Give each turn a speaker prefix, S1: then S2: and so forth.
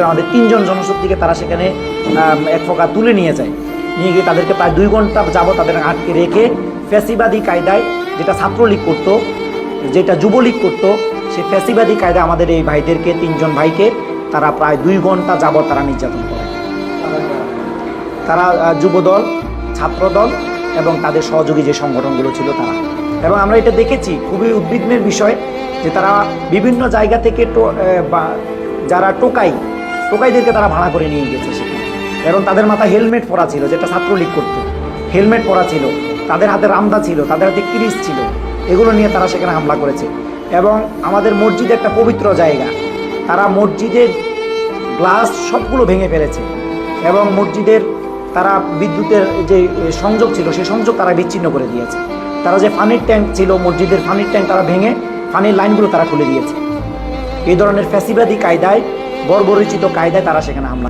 S1: ভিতরে আমাদের তিনজন জনশক্তিকে তারা সেখানে এক ফোকা তুলে নিয়ে যায়। নিয়ে গিয়ে তাদেরকে প্রায় দুই ঘণ্টা যাব তাদের আটকে রেখে ফ্যাসিবাদী কায়দায় যেটা ছাত্রলীগ করতো, যেটা যুবলীগ করতো সে ফ্যাসিবাদী কায়দায় আমাদের এই ভাইদেরকে, তিনজন ভাইকে তারা প্রায় দুই ঘণ্টা যাবত তারা নির্যাতন করে। তারা যুবদল, ছাত্রদল এবং তাদের সহযোগী যে সংগঠনগুলো ছিল তারা। এবং আমরা এটা দেখেছি, খুবই উদ্বিগ্নের বিষয় যে তারা বিভিন্ন জায়গা থেকে যারা টোকাই টোকাইদেরকে তারা ভাড়া করে নিয়ে গেছে সেখানে। এবং তাদের মাথায় হেলমেট পরা ছিল, যেটা ছাত্রলীগ করতো। হেলমেট পরা ছিল, তাদের হাতে রামদা ছিল, তাদের হাতে কিরিস ছিল। এগুলো নিয়ে তারা সেখানে হামলা করেছে। এবং আমাদের মসজিদ একটা পবিত্র জায়গা। তারা মসজিদের গ্লাস সবগুলো ভেঙে ফেলেছে। এবং মসজিদের তারা বিদ্যুতের যে সংযোগ ছিল, সেই সংযোগ তারা বিচ্ছিন্ন করে দিয়েছে। তারা যে ফানির ট্যাঙ্ক ছিল, মসজিদের ফানির ট্যাঙ্ক তারা ভেঙে, ফানির লাইনগুলো তারা খুলে দিয়েছে। এই ধরনের ফ্যাসিবাদী কায়দায় বর্বরচিত কায়দায় তারা সেখানে হামলা